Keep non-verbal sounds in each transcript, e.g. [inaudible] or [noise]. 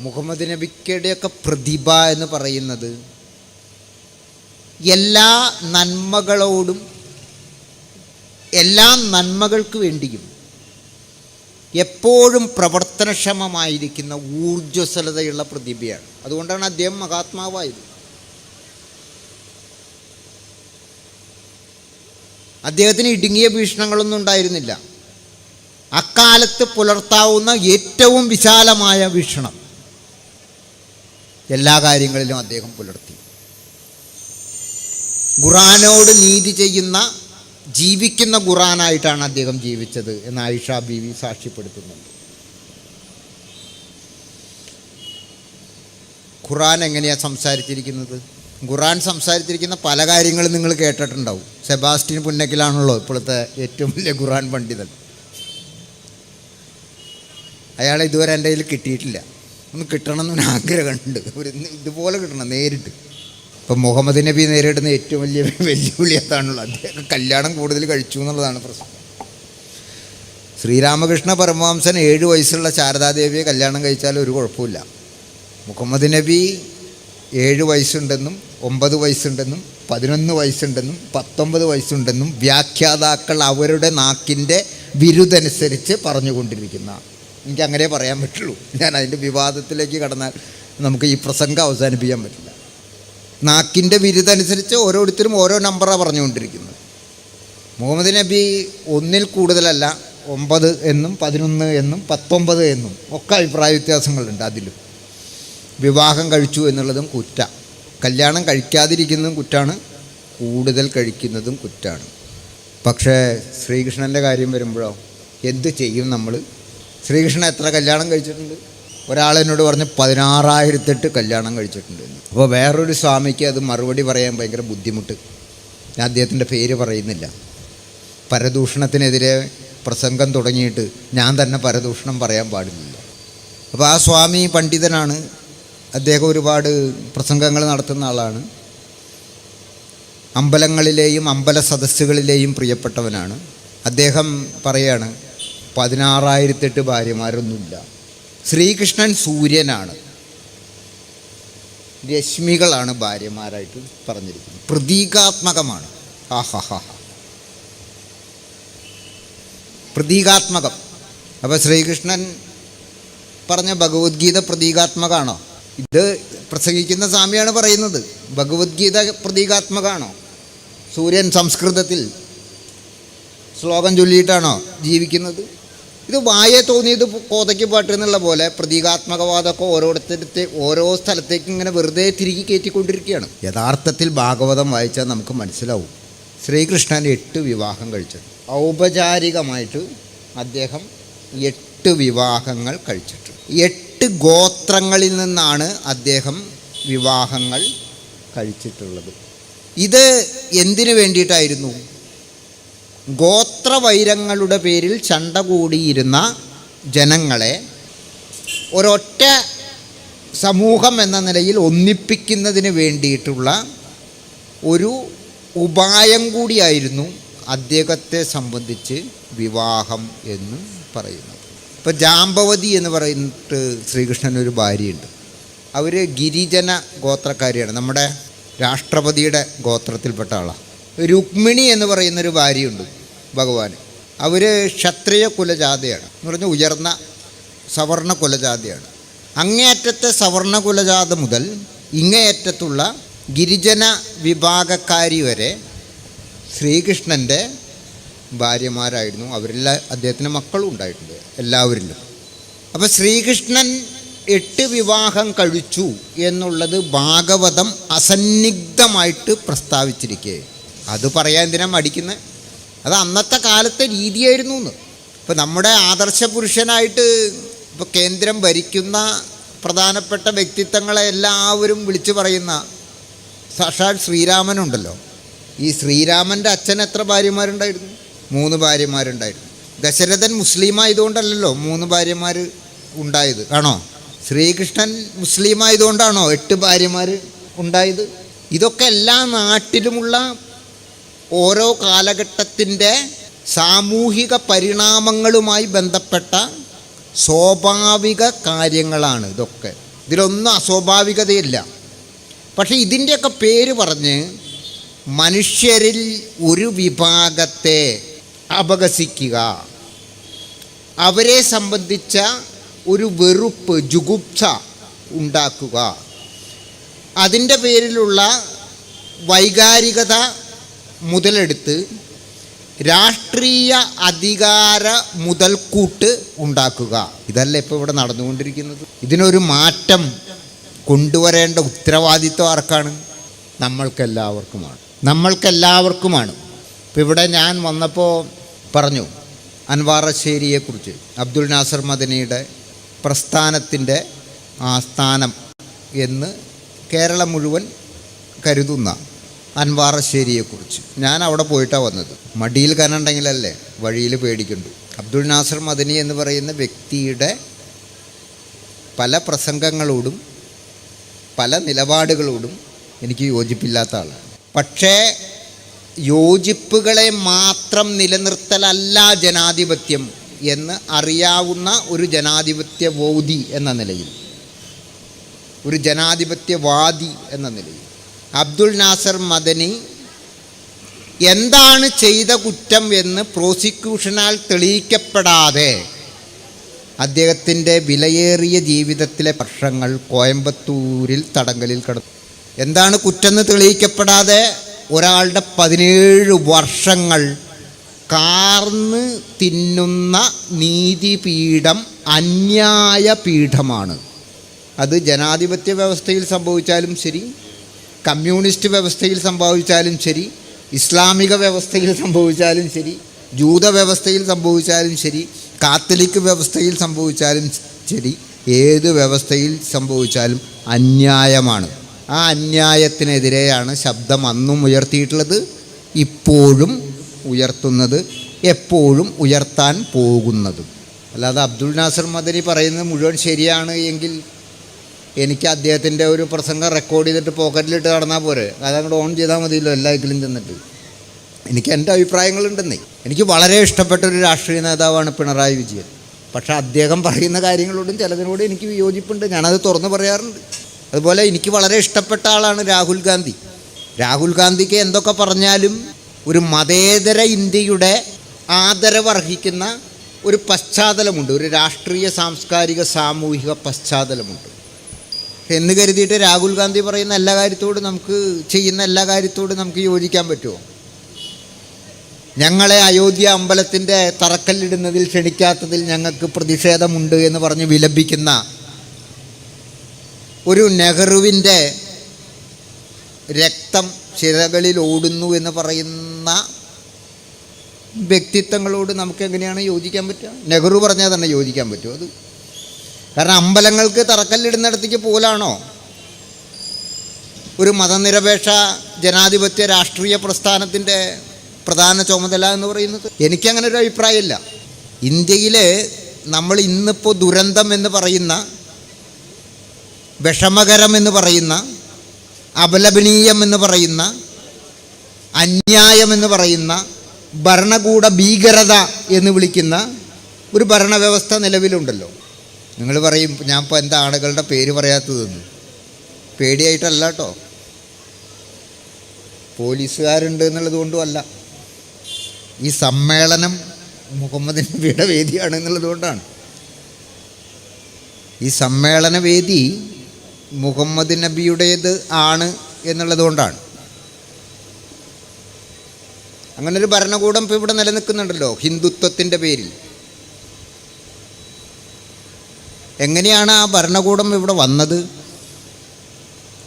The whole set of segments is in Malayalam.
മുഹമ്മദ് നബിക്കയുടെയൊക്കെ പ്രതിഭ എന്ന് പറയുന്നത് എല്ലാ നന്മകളോടും എല്ലാ നന്മകൾക്ക് വേണ്ടിയും എപ്പോഴും പ്രവർത്തനക്ഷമമായിരിക്കുന്ന ഊർജസ്വലതയുള്ള പ്രതിഭയാണ്. അതുകൊണ്ടാണ് അദ്ദേഹം മഹാത്മാവായത്. അദ്ദേഹത്തിന് ഇടുങ്ങിയ ഭീഷണങ്ങളൊന്നും ഉണ്ടായിരുന്നില്ല. അക്കാലത്ത് പുലർത്താവുന്ന ഏറ്റവും വിശാലമായ വീക്ഷണം എല്ലാ കാര്യങ്ങളിലും അദ്ദേഹം പുലർത്തി. ഖുറാനോട് നീതി ചെയ്യുന്ന ജീവിക്കുന്ന ഖുറാനായിട്ടാണ് അദ്ദേഹം ജീവിച്ചത് എന്ന് ആയിഷ ബീവി സാക്ഷ്യപ്പെടുത്തുന്നുണ്ട്. ഖുറാൻ എങ്ങനെയാണ് സംസാരിച്ചിരിക്കുന്നത്? ഖുറാൻ സംസാരിച്ചിരിക്കുന്ന പല കാര്യങ്ങളും നിങ്ങൾ കേട്ടിട്ടുണ്ടാവും. സെബാസ്റ്റ്യൻ പുന്നക്കിലാണല്ലോ ഇപ്പോഴത്തെ ഏറ്റവും വലിയ ഖുറാൻ പണ്ഡിതൻ. അയാളെ ഇതുവരെ എന്റെ കയ്യിൽ കിട്ടിയിട്ടില്ല. ഒന്ന് കിട്ടണം എന്നൊരു ആഗ്രഹമുണ്ട്. ഒരു ഇതുപോലെ കിട്ടണം നേരിട്ട്. ഇപ്പം മുഹമ്മദ് നബി നേരിടുന്ന ഏറ്റവും വലിയ വെല്ലുവിളി അതാണുള്ളത്. അദ്ദേഹം കല്യാണം കൂടുതൽ കഴിച്ചു എന്നുള്ളതാണ് പ്രശ്നം. ശ്രീരാമകൃഷ്ണ പരമവംസൻ ഏഴ് വയസ്സുള്ള ശാരദാദേവിയെ കല്യാണം കഴിച്ചാൽ ഒരു കുഴപ്പമില്ല. മുഹമ്മദ് നബി ഏഴ് വയസ്സുണ്ടെന്നും ഒമ്പത് വയസ്സുണ്ടെന്നും പതിനൊന്ന് വയസ്സുണ്ടെന്നും പത്തൊമ്പത് വയസ്സുണ്ടെന്നും വ്യാഖ്യാതാക്കൾ അവരുടെ നാക്കിന്റെ വിരുദ്ധനുസരിച്ച് പറഞ്ഞുകൊണ്ടിരിക്കുന്ന എനിക്ക് അങ്ങനെ പറയാൻ പറ്റുള്ളൂ. ഞാൻ അതിന്റെ വിവാദത്തിലേക്ക് കടന്നാൽ നമുക്ക് ഈ പ്രസംഗം അവസാനിപ്പിക്കാൻ പറ്റില്ല. നാക്കിന്റെ വിരുദ്ധനുസരിച്ച് ഓരോരുത്തരും ഓരോ നമ്പറാണ് പറഞ്ഞുകൊണ്ടിരിക്കുന്നത്. മുഹമ്മദ് നബി ഒന്നിൽ കൂടുതലല്ല ഒമ്പത് എന്നും പതിനൊന്ന് എന്നും പത്തൊമ്പത് എന്നും ഒക്കെ അഭിപ്രായ വ്യത്യാസങ്ങളുണ്ട് അതിലും. വിവാഹം കഴിച്ചു എന്നുള്ളതും കുറ്റ. കല്യാണം കഴിക്കാതിരിക്കുന്നതും കുറ്റാണ് കൂടുതൽ കഴിക്കുന്നതും കുറ്റാണ്. പക്ഷേ ശ്രീകൃഷ്ണന്റെ കാര്യം വരുമ്പോഴോ എന്ത് ചെയ്യും നമ്മൾ ശ്രീകൃഷ്ണൻ എത്ര കല്യാണം കഴിച്ചിട്ടുണ്ട്? ഒരാൾ എന്നോട് പറഞ്ഞ് പതിനാറായിരത്തെട്ട് കല്യാണം കഴിച്ചിട്ടുണ്ട്. അപ്പോൾ വേറൊരു സ്വാമിക്ക് അത് മറുപടി പറയാൻ ഭയങ്കര ബുദ്ധിമുട്ട്. ഞാൻ അദ്ദേഹത്തിന്റെ പേര് പറയുന്നില്ല. പരദൂഷണത്തിനെതിരെ പ്രസംഗം തുടങ്ങിയിട്ട് ഞാൻ തന്നെ പരദൂഷണം പറയാൻ പാടില്ല. അപ്പോൾ ആ സ്വാമി പണ്ഡിതനാണ്. അദ്ദേഹം ഒരുപാട് പ്രസംഗങ്ങൾ നടത്തുന്ന ആളാണ്. അമ്പലങ്ങളിലെയും അമ്പല സദസ്സുകളിലെയും പ്രിയപ്പെട്ടവനാണ്. അദ്ദേഹം പറയാണ് പതിനാറായിരത്തെട്ട് ഭാര്യമാരൊന്നുമില്ല. ശ്രീകൃഷ്ണൻ സൂര്യനാണ്. രശ്മികളാണ് ഭാര്യമാരായിട്ട് പറഞ്ഞിരിക്കുന്നത്. പ്രതീകാത്മകമാണ്. ആഹാ പ്രതീകാത്മകം. അപ്പോൾ ശ്രീകൃഷ്ണൻ പറഞ്ഞ ഭഗവത്ഗീത പ്രതീകാത്മകമാണോ ഇത് പ്രസംഗിക്കുന്ന സ്വാമിയാണ് പറയുന്നത്. ഭഗവത്ഗീത പ്രതീകാത്മകമാണോ സൂര്യൻ സംസ്കൃതത്തിൽ ശ്ലോകം ചൊല്ലിയിട്ടാണോ ജീവിക്കുന്നത്? ഇത് വായെ തോന്നിയത് കോതയ്ക്ക് പാട്ട് എന്നുള്ള പോലെ പ്രതീകാത്മകവാദമൊക്കെ ഓരോരുത്തരത്തെ ഓരോ സ്ഥലത്തേക്ക് ഇങ്ങനെ വെറുതെ തിരികെ കയറ്റിക്കൊണ്ടിരിക്കുകയാണ്. യഥാർത്ഥത്തിൽ ഭാഗവതം വായിച്ചാൽ നമുക്ക് മനസ്സിലാവും. ശ്രീകൃഷ്ണൻ എട്ട് വിവാഹം കഴിച്ചത്. ഔപചാരികമായിട്ട് അദ്ദേഹം എട്ട് വിവാഹങ്ങൾ കഴിച്ചിട്ടുണ്ട്. എട്ട് ഗോത്രങ്ങളിൽ നിന്നാണ് അദ്ദേഹം വിവാഹങ്ങൾ കഴിച്ചിട്ടുള്ളത്. ഇത് എന്തിനു വേണ്ടിയിട്ടായിരുന്നു? ഗോത്രവൈരങ്ങളുടെ പേരിൽ ചണ്ട കൂടിയിരുന്ന ജനങ്ങളെ ഒരൊറ്റ സമൂഹം എന്ന നിലയിൽ ഒന്നിപ്പിക്കുന്നതിന് വേണ്ടിയിട്ടുള്ള ഒരു ഉപായം കൂടിയായിരുന്നു അദ്ദേഹത്തെ സംബന്ധിച്ച് വിവാഹം എന്ന് പറയുന്നത്. ഇപ്പോൾ ജാമ്പവതി എന്ന് പറഞ്ഞിട്ട് ശ്രീകൃഷ്ണൻ ഒരു ഭാര്യയുണ്ട്. അവർ ഗിരിജന ഗോത്രക്കാരിയാണ്. നമ്മുടെ രാഷ്ട്രപതിയുടെ ഗോത്രത്തിൽപ്പെട്ട ആളാണ്. രുക്മിണി എന്ന് പറയുന്നൊരു ഭാര്യയുണ്ട്. ഭഗവാൻ അവർ ക്ഷത്രിയ കുലജാതയാണ്. എന്ന് പറഞ്ഞാൽ ഉയർന്ന സവർണ കുലജാതയാണ്. അങ്ങേയറ്റത്തെ സവർണ കുലജാത മുതൽ ഇങ്ങേയറ്റത്തുള്ള ഗിരിജന വിഭാഗക്കാരി വരെ ശ്രീകൃഷ്ണന്റെ ഭാര്യമാരായിരുന്നു. അവരെല്ലാം അദ്ദേഹത്തിന് മക്കളും ഉണ്ടായിട്ടുണ്ട് എല്ലാവരിലും. അപ്പോൾ ശ്രീകൃഷ്ണൻ എട്ട് വിവാഹം കഴിച്ചു എന്നുള്ളത് ഭാഗവതം അസന്നിഗ്ധമായിട്ട് പ്രസ്താവിച്ചിരിക്കേ. അത് പറയാൻ എന്തിനാ മടിക്കുന്നത് അത് അന്നത്തെ കാലത്തെ രീതിയായിരുന്നു എന്ന്. ഇപ്പോൾ നമ്മുടെ ആദർശ പുരുഷനായിട്ട് ഇപ്പോൾ കേന്ദ്രം ഭരിക്കുന്ന പ്രധാനപ്പെട്ട വ്യക്തിത്വങ്ങളെ എല്ലാവരും വിളിച്ചു പറയുന്ന സാക്ഷാൽ ശ്രീരാമനുണ്ടല്ലോ. ഈ ശ്രീരാമന്റെ അച്ഛൻ എത്ര ഭാര്യമാരുണ്ടായിരുന്നു? മൂന്ന് ഭാര്യമാരുണ്ടായിരുന്നു. ദശരഥൻ മുസ്ലിം ആയതുകൊണ്ടല്ലല്ലോ മൂന്ന് ഭാര്യമാർ ഉണ്ടായത്. ആണോ? ശ്രീകൃഷ്ണൻ മുസ്ലിം ആയതുകൊണ്ടാണോ എട്ട് ഭാര്യമാർ ഉണ്ടായത്? ഇതൊക്കെ എല്ലാ നാട്ടിലുമുള്ള ഓരോ കാലഘട്ടത്തിന്റെ സാമൂഹിക പരിണാമങ്ങളുമായി ബന്ധപ്പെട്ട സ്വാഭാവിക കാര്യങ്ങളാണ് ഇതൊക്കെ. ഇതിലൊന്നും അസ്വാഭാവികതയില്ല. പക്ഷെ ഇതിന്റെയൊക്കെ പേര് പറഞ്ഞ് മനുഷ്യരിൽ ഒരു വിഭാഗത്തെ അപകസിക്കുക. അവരെ സംബന്ധിച്ച ഒരു വെറുപ്പ് ജുഗുപ്സ ഉണ്ടാക്കുക. അതിന്റെ പേരിലുള്ള വൈകാരികത മുതലെടുത്ത് രാഷ്ട്രീയ അധികാര മുതൽക്കൂട്ട് ഉണ്ടാക്കുക. ഇതല്ല ഇപ്പോൾ ഇവിടെ നടന്നുകൊണ്ടിരിക്കുന്നത്? ഇതിനൊരു മാറ്റം കൊണ്ടുവരേണ്ട ഉത്തരവാദിത്വം ആർക്കാണ്? നമ്മൾക്കെല്ലാവർക്കുമാണ്. നമ്മൾക്കെല്ലാവർക്കുമാണ്. ഇപ്പോൾ ഇവിടെ ഞാൻ വന്നപ്പോൾ പറഞ്ഞു അൻവാറശ്ശേരിയെക്കുറിച്ച് അബ്ദുൽ നാസർ മദനിയുടെ പ്രസ്ഥാനത്തിന്റെ ആസ്ഥാനം എന്ന് കേരളം മുഴുവൻ കരുതുന്ന അൻവാറശ്ശേരിയെക്കുറിച്ച് ഞാൻ അവിടെ പോയിട്ടാണ് വന്നത്. മടിയിൽ കനുണ്ടെങ്കിലല്ലേ വഴിയിൽ പേടിക്കുന്നുണ്ട് അബ്ദുൾ നാസർ മദനി എന്ന് പറയുന്ന വ്യക്തിയുടെ പല പ്രസംഗങ്ങളോടും പല നിലപാടുകളോടും എനിക്ക് യോജിപ്പില്ലാത്ത ആളാണ്. പക്ഷേ യോജിപ്പുകളെ മാത്രം നിലനിർത്തലല്ല ജനാധിപത്യം എന്ന് അറിയാവുന്ന ഒരു ജനാധിപത്യ ജനാധിപത്യബോധി എന്ന നിലയിൽ. ഒരു ജനാധിപത്യവാദി എന്ന നിലയിൽ. അബ്ദുൽ നാസർ മദനി എന്താണ് ചെയ്ത കുറ്റം എന്ന് പ്രോസിക്യൂഷനാൽ തെളിയിക്കപ്പെടാതെ അദ്ദേഹത്തിന്റെ വിലയേറിയ ജീവിതത്തിലെ വർഷങ്ങൾ കോയമ്പത്തൂരിൽ തടങ്കലിൽ കിടന്നു. എന്താണ് കുറ്റെന്ന് തെളിയിക്കപ്പെടാതെ ഒരാളുടെ പതിനേഴ് വർഷങ്ങൾ കാർന്ന് തിന്നുന്ന നീതിപീഠം അന്യായ പീഠമാണ് അത് ജനാധിപത്യ വ്യവസ്ഥയിൽ സംഭവിച്ചാലും ശരി കമ്മ്യൂണിസ്റ്റ് വ്യവസ്ഥയിൽ സംഭവിച്ചാലും ശരി ഇസ്ലാമിക വ്യവസ്ഥയിൽ സംഭവിച്ചാലും ശരി ജൂത വ്യവസ്ഥയിൽ സംഭവിച്ചാലും ശരി കാത്തലിക് വ്യവസ്ഥയിൽ സംഭവിച്ചാലും ശരി ഏത് വ്യവസ്ഥയിൽ സംഭവിച്ചാലും അന്യായമാണ്. ആ അന്യായത്തിനെതിരെയാണ് ശബ്ദം അന്നും ഉയർത്തിയിട്ടുള്ളത് ഇപ്പോഴും ഉയർത്തുന്നത് എപ്പോഴും ഉയർത്താൻ പോകുന്നതും. അല്ലാതെ അബ്ദുൽ നാസർ മദനി പറയുന്നത് മുഴുവൻ ശരിയാണ് എങ്കിൽ എനിക്ക് അദ്ദേഹത്തിന്റെ ഒരു പ്രസംഗം റെക്കോർഡ് ചെയ്തിട്ട് പോക്കറ്റിലിട്ട് നടന്നാൽ പോരെ. അതങ്ങോട്ട് ഓൺ ചെയ്താൽ മതിയല്ലോ എല്ലാ ഇതിലും ചെന്നിട്ട്. എനിക്ക് എന്റെ അഭിപ്രായങ്ങളുണ്ടെന്നേ. എനിക്ക് വളരെ ഇഷ്ടപ്പെട്ട ഒരു രാഷ്ട്രീയ നേതാവാണ് പിണറായി വിജയൻ. പക്ഷേ അദ്ദേഹം പറയുന്ന കാര്യങ്ങളോടും ചിലതിനോടും എനിക്ക് വിയോജിപ്പുണ്ട്. ഞാനത് തുറന്നു പറയാറുണ്ട്. അതുപോലെ എനിക്ക് വളരെ ഇഷ്ടപ്പെട്ട ആളാണ് രാഹുൽ ഗാന്ധി. രാഹുൽ ഗാന്ധിക്ക് എന്തൊക്കെ പറഞ്ഞാലും ഒരു മതേതര ഇന്ത്യയുടെ ആദരവർഹിക്കുന്ന ഒരു പശ്ചാത്തലമുണ്ട്. ഒരു രാഷ്ട്രീയ സാംസ്കാരിക സാമൂഹിക പശ്ചാത്തലമുണ്ട്. എന്ന് കരുതിയിട്ട് രാഹുൽ ഗാന്ധി പറയുന്ന എല്ലാ കാര്യത്തോടും നമുക്ക് ചെയ്യുന്ന എല്ലാ കാര്യത്തോടും നമുക്ക് യോജിക്കാൻ പറ്റുമോ? ഞങ്ങളെ അയോധ്യ അമ്പലത്തിന്റെ തറക്കല്ലിടുന്നതിൽ ക്ഷണിക്കാത്തതിൽ ഞങ്ങൾക്ക് പ്രതിഷേധമുണ്ട് എന്ന് പറഞ്ഞ് വിലപിക്കുന്ന ഒരു നെഹ്റുവിന്റെ രക്തം ചിറകളിൽ ഓടുന്നു എന്ന് പറയുന്ന വ്യക്തിത്വങ്ങളോട് നമുക്ക് എങ്ങനെയാണ് യോജിക്കാൻ പറ്റുക? നെഹ്റു പറഞ്ഞാൽ തന്നെ യോജിക്കാൻ പറ്റുമോ? അത് കാരണം അമ്പലങ്ങൾക്ക് തറക്കല്ലിടുന്നിടത്തേക്ക് പോലാണോ? ഒരു മതനിരപേക്ഷ ജനാധിപത്യ രാഷ്ട്രീയ പ്രസ്ഥാനത്തിന്റെ പ്രധാന ചുമതല എന്ന് പറയുന്നത്? എനിക്കങ്ങനെ ഒരു അഭിപ്രായമില്ല. ഇന്ത്യയിൽ നമ്മൾ ഇന്നിപ്പോൾ ദുരന്തം എന്ന് പറയുന്ന വിഷമകരം എന്ന് പറയുന്ന അപലപനീയം എന്ന് പറയുന്ന അന്യായം എന്ന് പറയുന്ന ഭരണകൂട ഭീകരത എന്ന് വിളിക്കുന്ന ഒരു ഭരണവ്യവസ്ഥ നിലവിലുണ്ടല്ലോ. നിങ്ങൾ പറയും ഞാൻ ഇപ്പോൾ എന്താ ആളുകളുടെ പേര് പറയാത്തതെന്ന്. പേടിയായിട്ടല്ല കേട്ടോ പോലീസുകാരുണ്ട് എന്നുള്ളത് കൊണ്ടുമല്ല ഈ സമ്മേളനം മുഹമ്മദ് നബിയുടെ വേദിയാണ് എന്നുള്ളത് കൊണ്ടാണ് ഈ സമ്മേളന വേദി മുഹമ്മദ് നബിയുടേത് ആണ് എന്നുള്ളത് കൊണ്ടാണ് അങ്ങനെ ഒരു ഭരണകൂടം ഇപ്പോൾ ഇവിടെ നിലനിൽക്കുന്നുണ്ടല്ലോ ഹിന്ദുത്വത്തിന്റെ പേരിൽ. എങ്ങനെയാണ് ആ ഭരണകൂടം ഇവിടെ വന്നത്?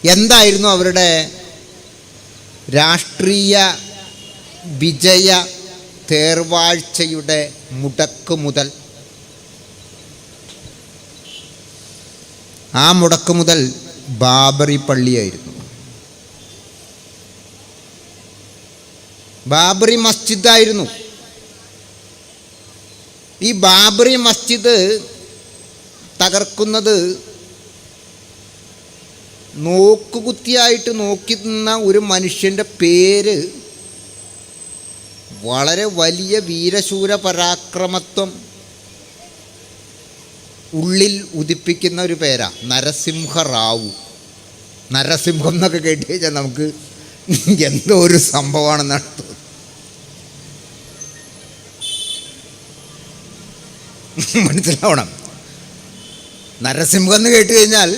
എന്തായിരുന്നു അവരുടെ രാഷ്ട്രീയ വിജയ തേർവാഴ്ചയുടെ മുടക്ക് മുതൽ? ആ മുടക്ക് മുതൽ ബാബറി പള്ളിയായിരുന്നു. ബാബറി മസ്ജിദായിരുന്നു. ഈ ബാബറി മസ്ജിദ് തകർക്കുന്നത് നോക്കുകുത്തിയായിട്ട് നോക്കി നിന്ന ഒരു മനുഷ്യന്റെ പേര് വളരെ വലിയ വീരശൂര പരാക്രമത്വം ഉള്ളിൽ ഉദിപ്പിക്കുന്ന ഒരു പേരാണ് നരസിംഹ റാവു. നരസിംഹം എന്നൊക്കെ കേട്ട് കഴിഞ്ഞാൽ നമുക്ക് എന്തോ ഒരു സംഭവമാണെന്നാണ് തോന്നുന്നത്. മനസ്സിലാവണം. നരസിംഹം എന്ന് കേട്ട് കഴിഞ്ഞാൽ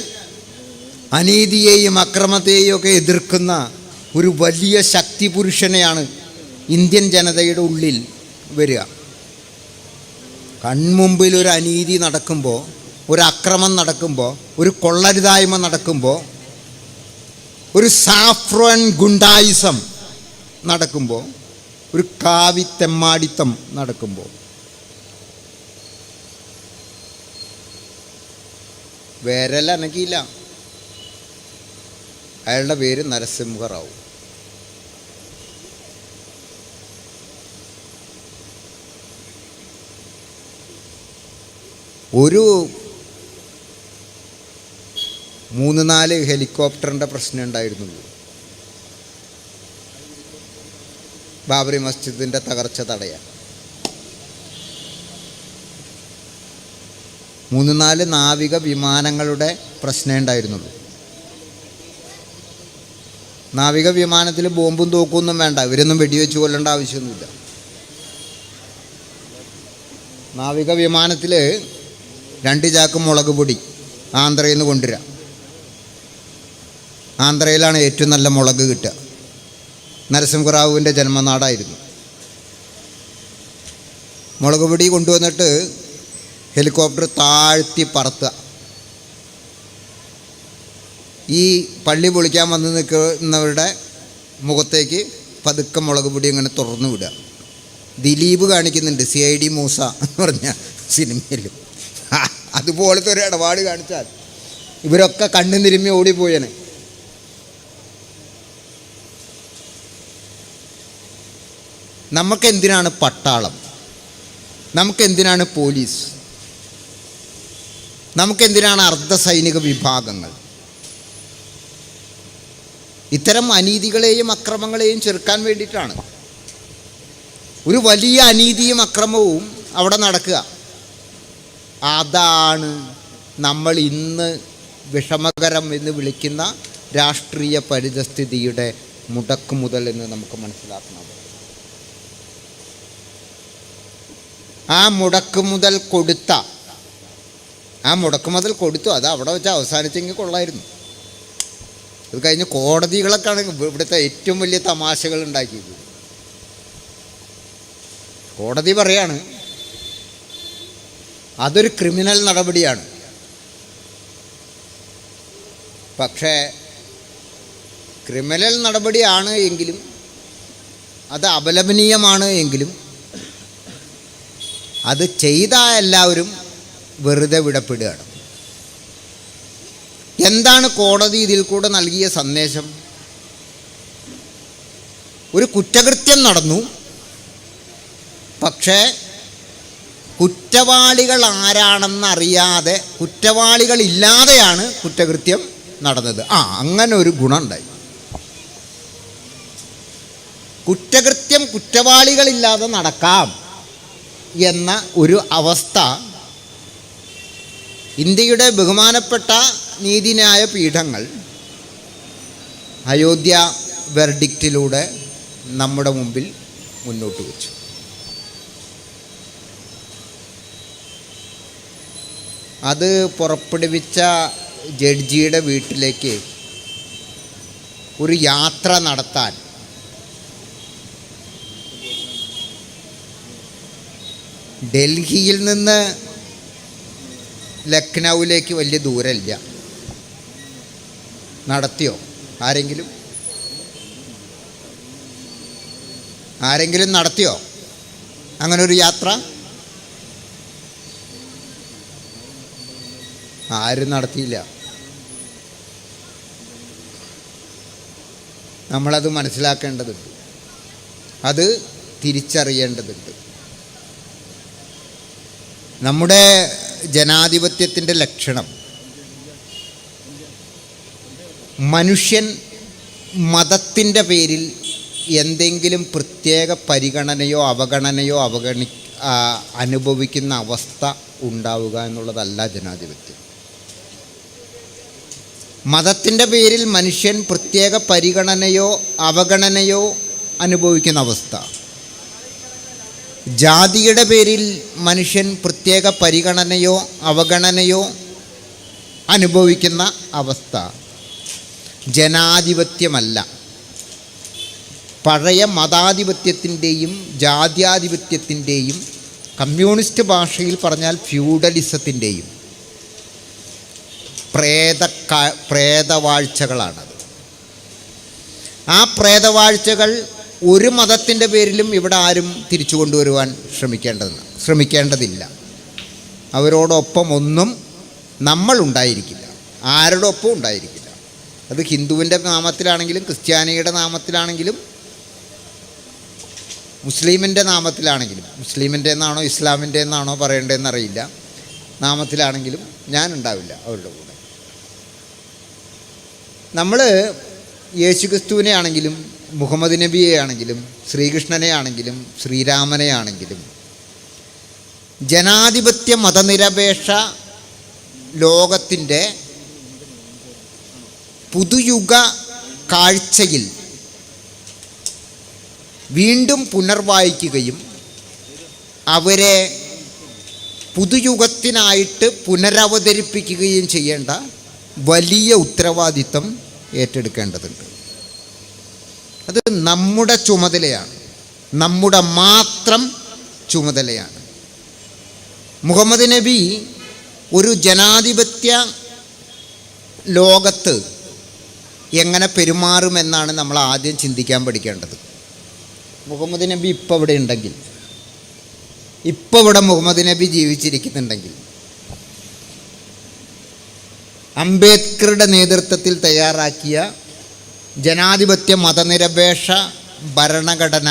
അനീതിയെയും അക്രമത്തെയും ഒക്കെ എതിർക്കുന്ന ഒരു വലിയ ശക്തി പുരുഷനെയാണ് ഇന്ത്യൻ ജനതയുടെ ഉള്ളിൽ വരിക. കൺമുമ്പിൽ ഒരു അനീതി നടക്കുമ്പോൾ ഒരു അക്രമം നടക്കുമ്പോൾ ഒരു കൊള്ളരുതായ്മ നടക്കുമ്പോൾ ഒരു സാഫ്രോൻ ഗുണ്ടായിസം നടക്കുമ്പോൾ ഒരു കാവിത്തെമ്മാടിത്തം നടക്കുമ്പോൾ വിരലനക്കിയില്ല അയാളുടെ പേര് നരസിംഹറാവു. ഒരു മൂന്ന് നാല് ഹെലികോപ്റ്ററിന്റെ പ്രശ്നം ഉണ്ടായിരുന്നുള്ളൂ. ബാബറി മസ്ജിദിന്റെ തകർച്ച തടയാൻ. മൂന്ന് നാല് നാവിക വിമാനങ്ങളുടെ പ്രശ്നമേ ഉണ്ടായിരുന്നുള്ളൂ നാവിക വിമാനത്തിൽ ബോംബും തോക്കൊന്നും വേണ്ട. ഇവരൊന്നും വെടിവെച്ച് കൊല്ലേണ്ട ആവശ്യമൊന്നുമില്ല. നാവിക വിമാനത്തിൽ രണ്ട് ചാക്ക് മുളക് പൊടി ആന്ധ്രയിൽ നിന്ന് കൊണ്ടുവരാം. ആന്ധ്രയിലാണ് ഏറ്റവും നല്ല മുളക് കിട്ടുക. നരസിംഹറാവുവിന്റെ ജന്മനാടായിരുന്നു. മുളക് പൊടി കൊണ്ടുവന്നിട്ട് ഹെലികോപ്റ്റർ താഴ്ത്തി പറത്തുക. ഈ പള്ളി പൊളിക്കാൻ വന്ന് നിൽക്കുന്നവരുടെ മുഖത്തേക്ക് പതുക്കെ മുളക് പൊടി അങ്ങനെ തുറന്നു വിടുക. ദിലീപ് കാണിക്കുന്നുണ്ട് സി ഐ ഡി മൂസ എന്ന് പറഞ്ഞ സിനിമയിൽ അതുപോലത്തെ ഒരു ഇടപാട് കാണിച്ചാൽ ഇവരൊക്കെ കണ്ണു തിരുമ്മി ഓടിപ്പോയനെ. നമുക്കെന്തിനാണ് പട്ടാളം? നമുക്കെന്തിനാണ് പോലീസ്? നമുക്കെന്തിനാണ് അർദ്ധ സൈനിക വിഭാഗങ്ങൾ? ഇത്തരം അനീതികളെയും അക്രമങ്ങളെയും ചെറുക്കാൻ വേണ്ടിയിട്ടാണ്. ഒരു വലിയ അനീതിയും അക്രമവും അവിടെ നടക്കുക. അതാണ് നമ്മൾ ഇന്ന് വിഷമകരം എന്ന് വിളിക്കുന്ന രാഷ്ട്രീയ പരിതസ്ഥിതിയുടെ മുടക്ക് മുതൽ എന്ന് നമുക്ക് മനസ്സിലാക്കണം ആ മുടക്ക് മുതൽ കൊടുത്ത ആ മുടക്കുമതിൽ മുതൽ കൊടുത്തു. അത് അവിടെ വെച്ച് അവസാനിച്ചെങ്കിൽ കൊള്ളായിരുന്നു. അത് കഴിഞ്ഞ് കോടതികളൊക്കെയാണ് ഇവിടുത്തെ ഏറ്റവും വലിയ തമാശകൾ ഉണ്ടാക്കിയത്. കോടതി പറയാണ് അതൊരു ക്രിമിനൽ നടപടിയാണ്. പക്ഷേ ക്രിമിനൽ നടപടിയാണ് എങ്കിലും അത് അപലപനീയമാണ് എങ്കിലും അത് ചെയ്ത എല്ലാവരും വെറുതെ വിടപ്പെടുകയാണ്. എന്താണ് കോടതി ഇതിൽ കൂടെ നൽകിയ സന്ദേശം? ഒരു കുറ്റകൃത്യം നടന്നു. പക്ഷേ കുറ്റവാളികൾ ആരാണെന്നറിയാതെ കുറ്റവാളികളില്ലാതെയാണ് കുറ്റകൃത്യം നടന്നത്. ആ അങ്ങനെ ഒരു ഗുണമുണ്ടായി കുറ്റകൃത്യം കുറ്റവാളികളില്ലാതെ നടക്കാം എന്ന ഒരു അവസ്ഥ ഇന്ത്യയുടെ ബഹുമാനപ്പെട്ട നീതിന്യായ പീഠങ്ങൾ അയോധ്യ വെർഡിക്റ്റിലൂടെ നമ്മുടെ മുമ്പിൽ മുന്നോട്ട് വെച്ചു. അത് പുറപ്പെടുവിച്ച ജഡ്ജിയുടെ വീട്ടിലേക്ക് ഒരു യാത്ര നടത്താൻ ഡൽഹിയിൽ നിന്ന് ലക്നൗവിലേക്ക് വലിയ ദൂരമില്ല. നടത്തിയോ? ആരെങ്കിലും? ആരെങ്കിലും നടത്തിയോ? അങ്ങനെ ഒരു യാത്ര? ആരും നടത്തിയില്ല. നമ്മളത് മനസ്സിലാക്കേണ്ടതുണ്ട്. അത് തിരിച്ചറിയേണ്ടതുണ്ട്. നമ്മുടെ ജനാധിപത്യത്തിന്റെ ലക്ഷണം. മനുഷ്യൻ മതത്തിന്റെ പേരിൽ എന്തെങ്കിലും പ്രത്യേക പരിഗണനയോ അവഗണനയോ അവഗണി അനുഭവിക്കുന്ന അവസ്ഥ ഉണ്ടാവുക എന്നുള്ളതല്ല ജനാധിപത്യം. മതത്തിന്റെ പേരിൽ മനുഷ്യൻ പ്രത്യേക പരിഗണനയോ അവഗണനയോ അനുഭവിക്കുന്ന അവസ്ഥ. ജാതിയുടെ പേരിൽ മനുഷ്യൻ പ്രത്യേക പരിഗണനയോ അവഗണനയോ അനുഭവിക്കുന്ന അവസ്ഥ. ജനാധിപത്യമല്ല. പഴയ മതാധിപത്യത്തിന്റെയും ജാത്യാധിപത്യത്തിന്റെയും കമ്മ്യൂണിസ്റ്റ് ഭാഷയിൽ പറഞ്ഞാൽ ഫ്യൂഡലിസത്തിന്റെയും പ്രേത പ്രേതവാഴ്ചകളാണത്. ആ പ്രേതവാഴ്ചകൾ ഒരു മതത്തിന്റെ പേരിലും ഇവിടെ ആരും തിരിച്ചു കൊണ്ടുവരുവാൻ ശ്രമിക്കേണ്ടതെന്ന് ശ്രമിക്കേണ്ടതില്ല. അവരോടൊപ്പം ഒന്നും നമ്മൾ ഉണ്ടായിരിക്കില്ല. ആരോടൊപ്പം ഉണ്ടായിരിക്കില്ല. അത് ഹിന്ദുവിന്റെ നാമത്തിലാണെങ്കിലും ക്രിസ്ത്യാനിയുടെ നാമത്തിലാണെങ്കിലും മുസ്ലിമിന്റെ നാമത്തിലാണെങ്കിലും മുസ്ലിമിന്റെ എന്നാണോ ഇസ്ലാമിന്റെ എന്നാണോ പറയേണ്ടതെന്ന് അറിയില്ല നാമത്തിലാണെങ്കിലും ഞാൻ ഉണ്ടാവില്ല അവരുടെ കൂടെ. നമ്മൾ യേശുക്രിസ്തുവിനെ ആണെങ്കിലും മുഹമ്മദ് നബിയെ ആണെങ്കിലും ശ്രീകൃഷ്ണനെ ആണെങ്കിലും ശ്രീരാമനെ ആണെങ്കിലും ജനാധിപത്യ മതനിരപേക്ഷ ലോകത്തിന്റെ പുതുയുഗ കാഴ്ചയിൽ വീണ്ടും പുനർവായിക്കുകയും അവരെ പുതുയുഗത്തിനായിട്ട് പുനരവതരിപ്പിക്കുകയും ചെയ്യേണ്ട വലിയ ഉത്തരവാദിത്തം ഏറ്റെടുക്കേണ്ടതുണ്ട്. അത് നമ്മുടെ ചുമതലയാണ്. നമ്മുടെ മാത്രം ചുമതലയാണ്. മുഹമ്മദ് നബി ഒരു ജനാധിപത്യ ലോകത്ത് എങ്ങനെ പെരുമാറുമെന്നാണ് നമ്മൾ ആദ്യം ചിന്തിക്കാൻ പഠിക്കേണ്ടത്. മുഹമ്മദ് നബി ഇപ്പോൾ ഇവിടെ ഉണ്ടെങ്കിൽ ഇപ്പോൾ ഇവിടെ മുഹമ്മദ് നബി ജീവിച്ചിരിക്കുന്നുണ്ടെങ്കിൽ അംബേദ്കറുടെ നേതൃത്വത്തിൽ തയ്യാറാക്കിയ ജനാധിപത്യ മതനിരപേക്ഷ ഭരണഘടന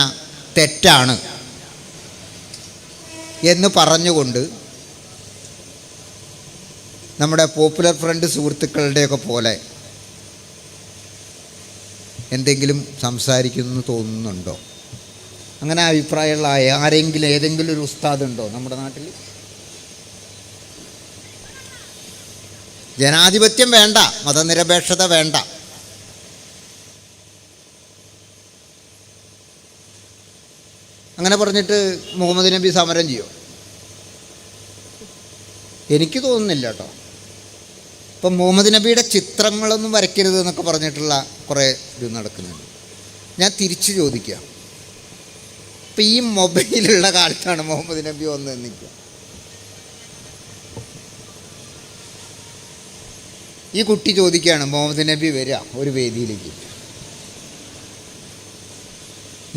തെറ്റാണ് എന്ന് പറഞ്ഞുകൊണ്ട് നമ്മുടെ പോപ്പുലർ ഫ്രണ്ട് സുഹൃത്തുക്കളുടെയൊക്കെ പോലെ എന്തെങ്കിലും സംസാരിക്കുന്നു തോന്നുന്നുണ്ടോ? അങ്ങനെ അഭിപ്രായമുള്ള ആരെങ്കിലും ഏതെങ്കിലും ഒരു ഉസ്താദ് ഉണ്ടോ നമ്മുടെ നാട്ടിൽ ജനാധിപത്യം വേണ്ട മതനിരപേക്ഷത വേണ്ട. അങ്ങനെ പറഞ്ഞിട്ട് മുഹമ്മദ് നബി സമരം ചെയ്യോ? എനിക്ക് തോന്നുന്നില്ല കേട്ടോ. ഇപ്പം മുഹമ്മദ് നബിയുടെ ചിത്രങ്ങളൊന്നും വരയ്ക്കരുത് എന്നൊക്കെ പറഞ്ഞിട്ടുള്ള കുറേ ഇത് നടക്കുന്നുണ്ട്. ഞാൻ തിരിച്ചു ചോദിക്കുക ഇപ്പം ഈ മൊബൈലുള്ള കാലത്താണ് മുഹമ്മദ് നബി ഒന്ന് നിൽക്കുക. ഈ കുട്ടി ചോദിക്കുകയാണ് മുഹമ്മദ് നബി വരിക ഒരു വേദിയിലേക്ക്.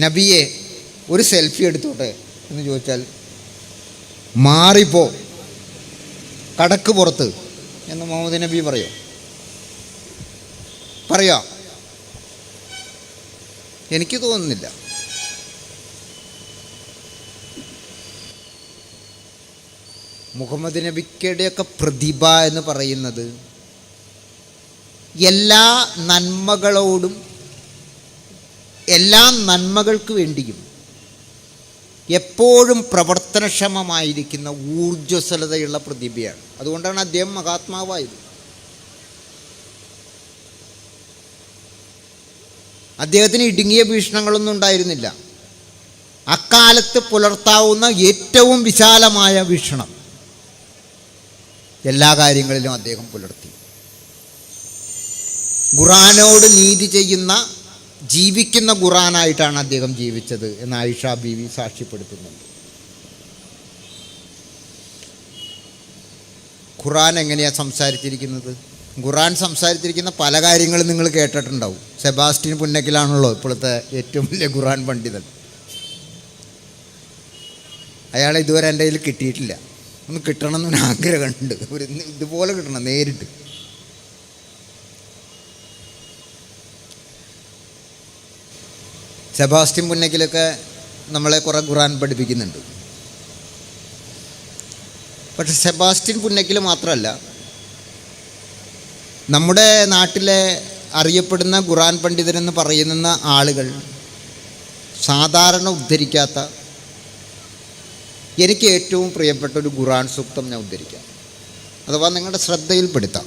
നബിയെ ഒരു സെൽഫി എടുത്തോട്ടെ എന്ന് ചോദിച്ചാൽ മാറിപ്പോ കടക്ക് പുറത്ത്. എന്ന് മുഹമ്മദ് നബി പറയോ. പറയോ. എനിക്ക് തോന്നുന്നില്ല. മുഹമ്മദ് നബിക്കയുടെയൊക്കെ പ്രതിഭ എന്ന് പറയുന്നത് എല്ലാ നന്മകളോടും എല്ലാ നന്മകൾക്ക് വേണ്ടിയും എപ്പോഴും പ്രവർത്തനക്ഷമമായിരിക്കുന്ന ഊർജസ്വലതയുള്ള പ്രതിഭയാണ്. അതുകൊണ്ടാണ് അദ്ദേഹം മഹാത്മാവായത്. അദ്ദേഹത്തിന് ഇടുങ്ങിയ ഭീഷണങ്ങളൊന്നും ഉണ്ടായിരുന്നില്ല. അക്കാലത്ത് പുലർത്താവുന്ന ഏറ്റവും വിശാലമായ വീക്ഷണം എല്ലാ കാര്യങ്ങളിലും അദ്ദേഹം പുലർത്തി. ഖുറാനോട് നീതി ചെയ്യുന്ന ജീവിക്കുന്ന ഖുറാനായിട്ടാണ് അദ്ദേഹം ജീവിച്ചത് എന്ന് ആയിഷ ബീവി സാക്ഷ്യപ്പെടുത്തുന്നുണ്ട്. ഖുറാൻ എങ്ങനെയാണ് സംസാരിച്ചിരിക്കുന്നത്? ഖുറാൻ സംസാരിച്ചിരിക്കുന്ന പല കാര്യങ്ങളും നിങ്ങൾ കേട്ടിട്ടുണ്ടാവും. സെബാസ്റ്റിൻ പുന്നക്കിലാണല്ലോ ഇപ്പോഴത്തെ ഏറ്റവും വലിയ ഖുറാൻ പണ്ഡിതൻ. അയാളെ ഇതുവരെ എന്റെ കയ്യിൽ കിട്ടിയിട്ടില്ല. ഒന്ന് കിട്ടണം എന്നൊരു ആഗ്രഹമുണ്ട് ഒരു ഇതുപോലെ കിട്ടണം നേരിട്ട്. സെബാസ്റ്റ്യൻ പുന്നക്കിലൊക്കെ നമ്മളെ കുറേ ഖുറാൻ പഠിപ്പിക്കുന്നുണ്ട്. പക്ഷെ സെബാസ്റ്റ്യൻ പുന്നക്കിൽ മാത്രമല്ല നമ്മുടെ നാട്ടിലെ അറിയപ്പെടുന്ന ഖുറാൻ പണ്ഡിതരെന്ന് പറയുന്ന ആളുകൾ സാധാരണ ഉദ്ധരിക്കാത്ത എനിക്ക് ഏറ്റവും പ്രിയപ്പെട്ട ഒരു ഖുറാൻ സൂക്തം ഞാൻ ഉദ്ധരിക്കാം. അഥവാ നിങ്ങളുടെ ശ്രദ്ധയിൽപ്പെടുത്താം.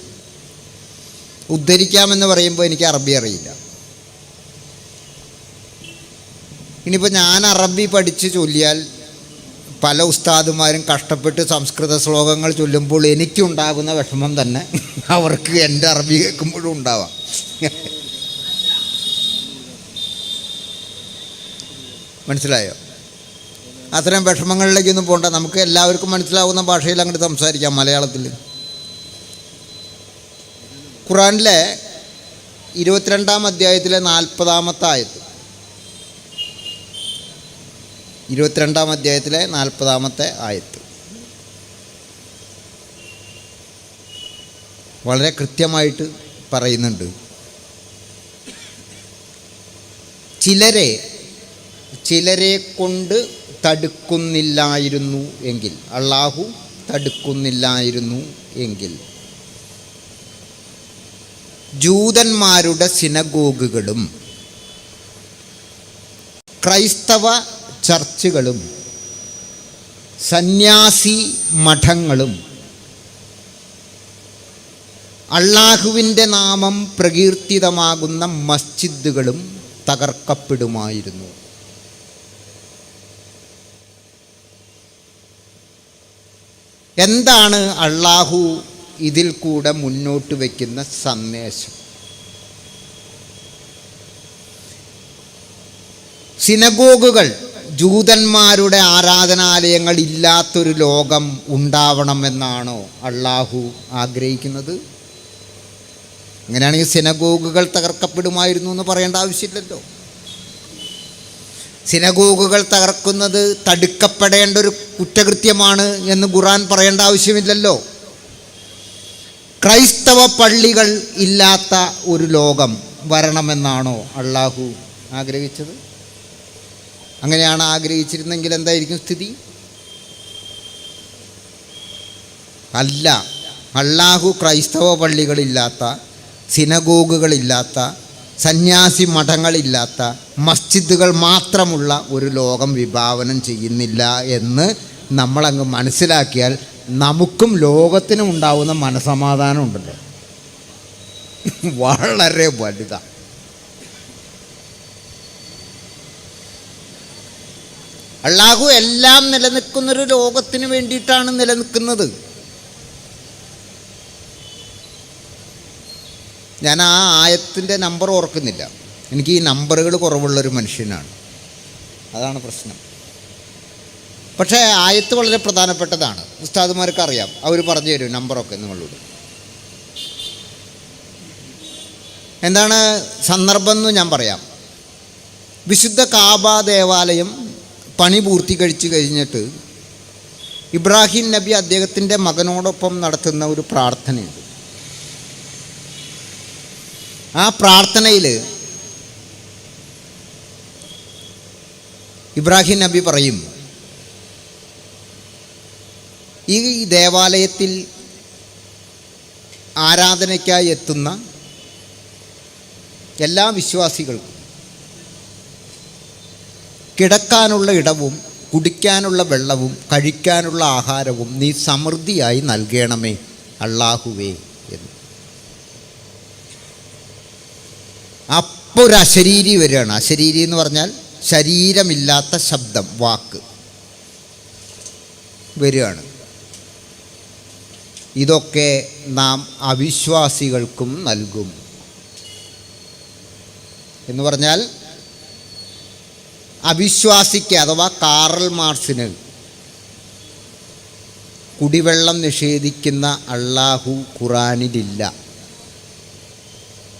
ഉദ്ധരിക്കാമെന്ന് പറയുമ്പോൾ എനിക്ക് അറബി അറിയില്ല. ഇനിയിപ്പോൾ ഞാൻ അറബി പഠിച്ച് ചൊല്ലിയാൽ പല ഉസ്താദുമാരും കഷ്ടപ്പെട്ട് സംസ്കൃത ശ്ലോകങ്ങൾ ചൊല്ലുമ്പോൾ എനിക്കുണ്ടാകുന്ന വിഷമം തന്നെ അവർക്ക് എന്റെ അറബി കേൾക്കുമ്പോഴും ഉണ്ടാവാം. മനസ്സിലായോ? അത്തരം വിഷമങ്ങളിലേക്കൊന്നും പോകണ്ട നമുക്ക് എല്ലാവർക്കും മനസ്സിലാവുന്ന ഭാഷയിൽ അങ്ങോട്ട് സംസാരിക്കാം മലയാളത്തിൽ. ഖുറാനിലെ ഇരുപത്തിരണ്ടാം അധ്യായത്തിലെ നാൽപ്പതാമത്തെ ആയത്ത്. ഇരുപത്തിരണ്ടാം അധ്യായത്തിലെ നാൽപ്പതാമത്തെ ആയത്ത്. വളരെ കൃത്യമായിട്ട് പറയുന്നുണ്ട്. ചിലരെ ചിലരെ കൊണ്ട് തടുക്കുന്നില്ലായിരുന്നു എങ്കിൽ അള്ളാഹു തടുക്കുന്നില്ലായിരുന്നു എങ്കിൽ ജൂതന്മാരുടെ സിനഗോഗുകളും ക്രൈസ്തവ ചർച്ചുകളും സന്യാസി മഠങ്ങളും അള്ളാഹുവിന്റെ നാമം പ്രകീർത്തിതമാകുന്ന മസ്ജിദുകളും തകർക്കപ്പെടുമായിരുന്നു. എന്താണ് അള്ളാഹു ഇതിൽ കൂടെ മുന്നോട്ട് വയ്ക്കുന്ന സന്ദേശം? സിനഗോഗുകൾ ജൂതന്മാരുടെ ആരാധനാലയങ്ങൾ ഇല്ലാത്തൊരു ലോകം ഉണ്ടാവണമെന്നാണോ അള്ളാഹു ആഗ്രഹിക്കുന്നത്? അങ്ങനെയാണെങ്കിൽ സിനഗോഗുകൾ തകർക്കപ്പെടുമായിരുന്നു എന്ന് പറയേണ്ട ആവശ്യമില്ലല്ലോ. സിനഗോഗുകൾ തകർക്കുന്നത് തടുക്കപ്പെടേണ്ട ഒരു കുറ്റകൃത്യമാണ് എന്ന് ഖുറാൻ പറയേണ്ട ആവശ്യമില്ലല്ലോ. ക്രൈസ്തവ പള്ളികൾ ഇല്ലാത്ത ഒരു ലോകം വരണമെന്നാണോ അള്ളാഹു ആഗ്രഹിച്ചത്? അങ്ങനെയാണ് ആഗ്രഹിച്ചിരുന്നെങ്കിൽ എന്തായിരിക്കും സ്ഥിതി? അല്ല. അള്ളാഹു ക്രൈസ്തവ പള്ളികളില്ലാത്ത സിനഗോഗുകളില്ലാത്ത സന്യാസി മഠങ്ങളില്ലാത്ത മസ്ജിദുകൾ മാത്രമുള്ള ഒരു ലോകം വിഭാവനം ചെയ്യുന്നില്ല എന്ന് നമ്മളങ്ങ് മനസ്സിലാക്കിയാൽ നമുക്കും ലോകത്തിനും ഉണ്ടാവുന്ന മനസമാധാനം ഉണ്ടല്ലോ. [laughs] വളരെ വലുതാണ് അള്ളാഹു എല്ലാം നിലനിൽക്കുന്നൊരു ലോകത്തിന് വേണ്ടിയിട്ടാണ് നിലനിൽക്കുന്നത്. ഞാൻ ആ ആയത്തിന്റെ നമ്പർ ഓർക്കുന്നില്ല. എനിക്ക് ഈ നമ്പറുകൾ കുറവുള്ളൊരു മനുഷ്യനാണ്. അതാണ് പ്രശ്നം. പക്ഷേ ആയത്ത് വളരെ പ്രധാനപ്പെട്ടതാണ്. ഉസ്താദുമാർക്ക് അറിയാം. അവർ പറഞ്ഞു തരും നമ്പറൊക്കെ നിങ്ങളോട്. എന്താണ് സന്ദർഭം എന്ന് ഞാൻ പറയാം. വിശുദ്ധ കാബ ദേവാലയം പണി പൂർത്തീകരിച്ച് കഴിഞ്ഞിട്ട് ഇബ്രാഹിം നബി അദ്ദേഹത്തിന്റെ മകനോടൊപ്പം നടത്തുന്ന ഒരു പ്രാർത്ഥനയുണ്ട്. ആ പ്രാർത്ഥനയിൽ ഇബ്രാഹിം നബി പറയും ഈ ദേവാലയത്തിൽ ആരാധനയ്ക്കായി എത്തുന്ന എല്ലാ വിശ്വാസികൾക്കും കിടക്കാനുള്ള ഇടവും കുടിക്കാനുള്ള വെള്ളവും കഴിക്കാനുള്ള ആഹാരവും നീ സമൃദ്ധിയായി നൽകണമേ അള്ളാഹുവേ എന്ന്. അപ്പോൾ ഒരു അശരീരി വരികയാണ്. അശരീരി എന്ന് പറഞ്ഞാൽ ശരീരമില്ലാത്ത ശബ്ദം വാക്ക് വരികയാണ്. ഇതൊക്കെ നാം അവിശ്വാസികൾക്കും നൽകും. എന്ന് പറഞ്ഞാൽ അവിശ്വാസിക്ക് അഥവാ കാറൽ മാർസിന് കുടിവെള്ളം നിഷേധിക്കുന്ന അള്ളാഹു ഖുറാനിലില്ല.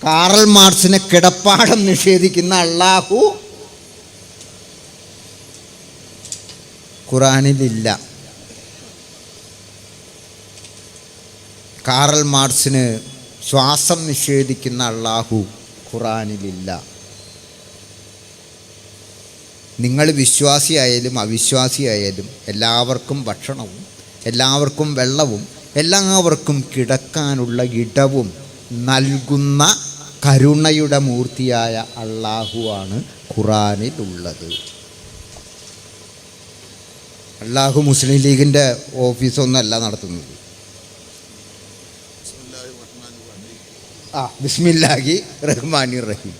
കാറൽ മാർസിന് കിടപ്പാടം നിഷേധിക്കുന്ന അള്ളാഹു ഖുറാനിലില്ല. കാറൽ മാർസിന് ശ്വാസം നിഷേധിക്കുന്ന അള്ളാഹു ഖുറാനിലില്ല. നിങ്ങൾ വിശ്വാസിയായാലും അവിശ്വാസിയായാലും എല്ലാവർക്കും ഭക്ഷണവും എല്ലാവർക്കും വെള്ളവും എല്ലാവർക്കും കിടക്കാനുള്ള ഇടവും നൽകുന്ന കരുണയുടെ മൂർത്തിയായ അള്ളാഹുവാണ് ഖുറാനിലുള്ളത്. അള്ളാഹു മുസ്ലിം ലീഗിന്റെ ഓഫീസൊന്നുമല്ല നടത്തുന്നത്. ആ ബിസ്മില്ലാഹി റഹ്മാനി റഹീം.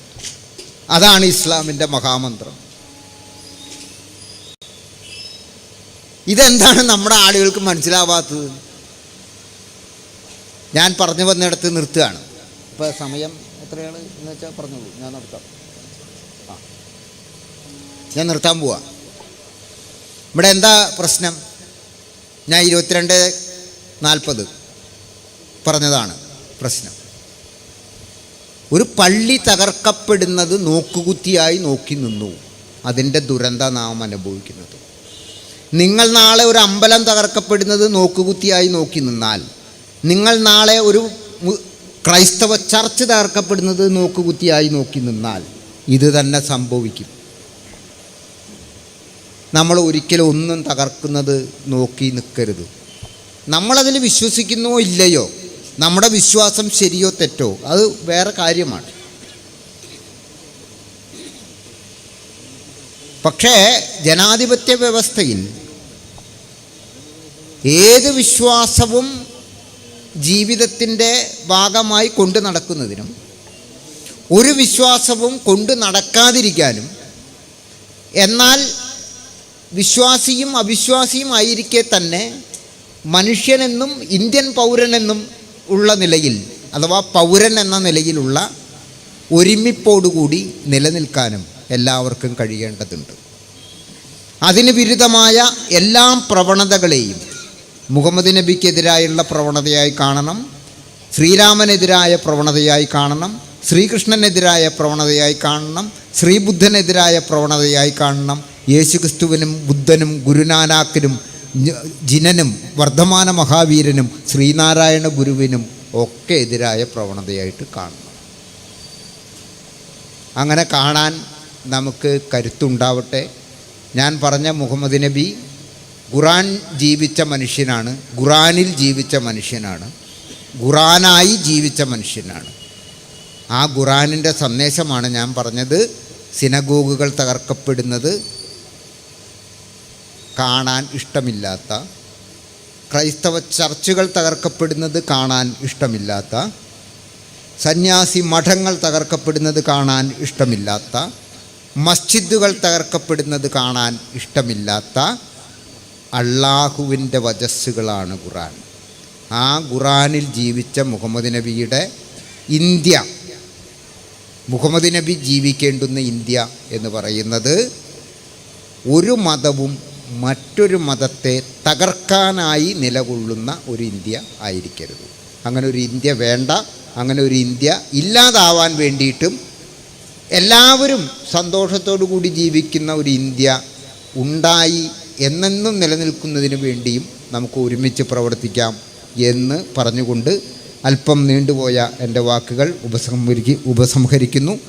അതാണ് ഇസ്ലാമിന്റെ മഹാമന്ത്രം. ഇതെന്താണ് നമ്മുടെ ആളുകൾക്ക് മനസ്സിലാവാത്തത്? ഞാൻ പറഞ്ഞു വന്നിടത്ത് നിർത്തുകയാണ്. ഇപ്പോൾ സമയം എത്രയാണ് എന്ന് വെച്ചാൽ പറഞ്ഞോളൂ. ഞാൻ നിർത്താം. ആ. ഞാൻ നിർത്താൻ പോവാ. ഇവിടെ എന്താ പ്രശ്നം? ഞാൻ ഇരുപത്തിരണ്ട് നാൽപ്പത് പറഞ്ഞതാണ് പ്രശ്നം. ഒരു പള്ളി തകർക്കപ്പെടുന്നത് നോക്കുകുത്തിയായി നോക്കി നിന്നു. അതിന്റെ ദുരന്ത നാം അനുഭവിക്കുന്നത്. നിങ്ങൾ നാളെ ഒരു അമ്പലം തകർക്കപ്പെടുന്നത് നോക്കുകുത്തിയായി നോക്കി നിന്നാൽ നിങ്ങൾ നാളെ ഒരു ക്രൈസ്തവ ചർച്ച് തകർക്കപ്പെടുന്നത് നോക്കുകുത്തിയായി നോക്കി നിന്നാൽ ഇത് തന്നെ സംഭവിക്കും. നമ്മൾ ഒരിക്കലും ഒന്നും തകർക്കുന്നത് നോക്കി നിൽക്കരുത്. നമ്മളതിൽ വിശ്വസിക്കുന്നോ ഇല്ലയോ നമ്മുടെ വിശ്വാസം ശരിയോ തെറ്റോ അത് വേറെ കാര്യമാണ്. പക്ഷേ ജനാധിപത്യ വ്യവസ്ഥയിൽ ഏത് വിശ്വാസവും ജീവിതത്തിന്റെ ഭാഗമായി കൊണ്ടു നടക്കുന്നതിനും ഒരു വിശ്വാസവും കൊണ്ടു നടക്കാതിരിക്കാനും എന്നാൽ വിശ്വാസിയും അവിശ്വാസിയും ആയിരിക്കെ തന്നെ മനുഷ്യനെന്നും ഇന്ത്യൻ പൗരനെന്നും ഉള്ള നിലയിൽ അഥവാ പൗരൻ എന്ന നിലയിലുള്ള ഒരുമിപ്പോടുകൂടി നിലനിൽക്കാനും എല്ലാവർക്കും കഴിയേണ്ടതുണ്ട്. അതിന് വിരുദ്ധമായ എല്ലാ പ്രവണതകളെയും മുഹമ്മദ് നബിക്കെതിരായുള്ള പ്രവണതയായി കാണണം ശ്രീരാമനെതിരായ പ്രവണതയായി കാണണം ശ്രീകൃഷ്ണനെതിരായ പ്രവണതയായി കാണണം ശ്രീബുദ്ധനെതിരായ പ്രവണതയായി കാണണം യേശുക്രിസ്തുവിനും ബുദ്ധനും ഗുരുനാനാക്കിനും ജിനനും വർദ്ധമാന മഹാവീരനും ശ്രീനാരായണ ഗുരുവിനും ഒക്കെ എതിരായ പ്രവണതയായിട്ട് കാണണം. അങ്ങനെ കാണാൻ നമുക്ക് കരുത്തുണ്ടാവട്ടെ. ഞാൻ പറഞ്ഞ മുഹമ്മദ് നബി ഖുറാൻ ജീവിച്ച മനുഷ്യനാണ് ഖുറാനിൽ ജീവിച്ച മനുഷ്യനാണ് ഖുറാനായി ജീവിച്ച മനുഷ്യനാണ്. ആ ഖുറാനിന്റെ സന്ദേശമാണ് ഞാൻ പറഞ്ഞത്. സിനഗോഗുകൾ തകർക്കപ്പെടുന്നത് കാണാൻ ഇഷ്ടമില്ലാത്ത ക്രൈസ്തവ ചർച്ചുകൾ തകർക്കപ്പെടുന്നത് കാണാൻ ഇഷ്ടമില്ലാത്ത സന്യാസി മഠങ്ങൾ തകർക്കപ്പെടുന്നത് കാണാൻ ഇഷ്ടമില്ലാത്ത മസ്ജിദുകൾ തകർക്കപ്പെടുന്നത് കാണാൻ ഇഷ്ടമില്ലാത്ത അള്ളാഹുവിന്റെ വചസ്സുകളാണ് ഖുറാൻ ആ ഖുറാനിൽ ജീവിച്ച മുഹമ്മദ് നബിയുടെ ഇന്ത്യ മുഹമ്മദ് നബി ജീവിക്കേണ്ടുന്ന ഇന്ത്യ എന്ന് പറയുന്നത് ഒരു മതവും മറ്റൊരു മതത്തെ തകർക്കാനായി നിലകൊള്ളുന്ന ഒരു ഇന്ത്യ ആയിരിക്കരുത്. അങ്ങനെ ഒരു ഇന്ത്യ വേണ്ട അങ്ങനെ ഒരു ഇന്ത്യ ഇല്ലാതാവാൻ വേണ്ടിയിട്ടും എല്ലാവരും സന്തോഷത്തോടു കൂടി ജീവിക്കുന്ന ഒരു ഇന്ത്യ ഉണ്ടായി എന്നെന്നും നിലനിൽക്കുന്നതിന് വേണ്ടിയും നമുക്ക് ഒരുമിച്ച് പ്രവർത്തിക്കാം എന്ന് പറഞ്ഞുകൊണ്ട് അല്പം നീണ്ടുപോയ എന്റെ വാക്കുകൾ ഉപസംഹരിക്ക് ഉപസംഹരിക്കുന്നു.